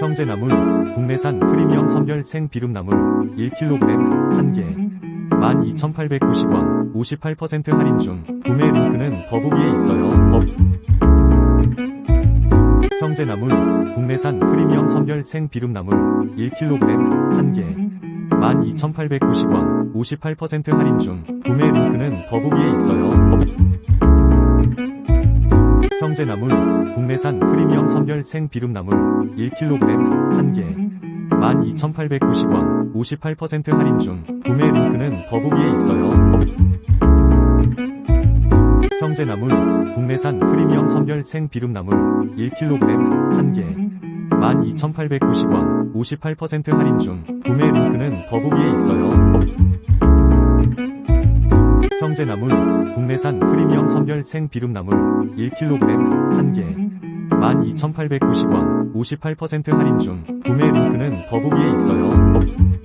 형제나물, 국내산 프리미엄 선별 생비lum나물 1kg 1개 12,890원 58% 할인 중 구매 링크는 더보기에 있어요. 업. 형제나물, 국내산 프리미엄 선별 생비lum나물 1kg 1개 12,890원 58% 할인 중 구매 링크는 더보기에 있어요. 업. 형제나물, 국내산 프리미엄 선별 생비lum나물 1kg 1개 12,890원 58% 할인 중 구매 링크는 더보기에 있어요. 업. 형제나물, 국내산 프리미엄 선별 생비lum나물 1kg 1개 12,890원 58% 할인 중 구매 링크는 더보기에 있어요. 업. 형제나물, 국내산 프리미엄 선별 생비lum나물 1kg 1개 12,890원 58% 할인 중 구매 링크는 더보기에 있어요. 업.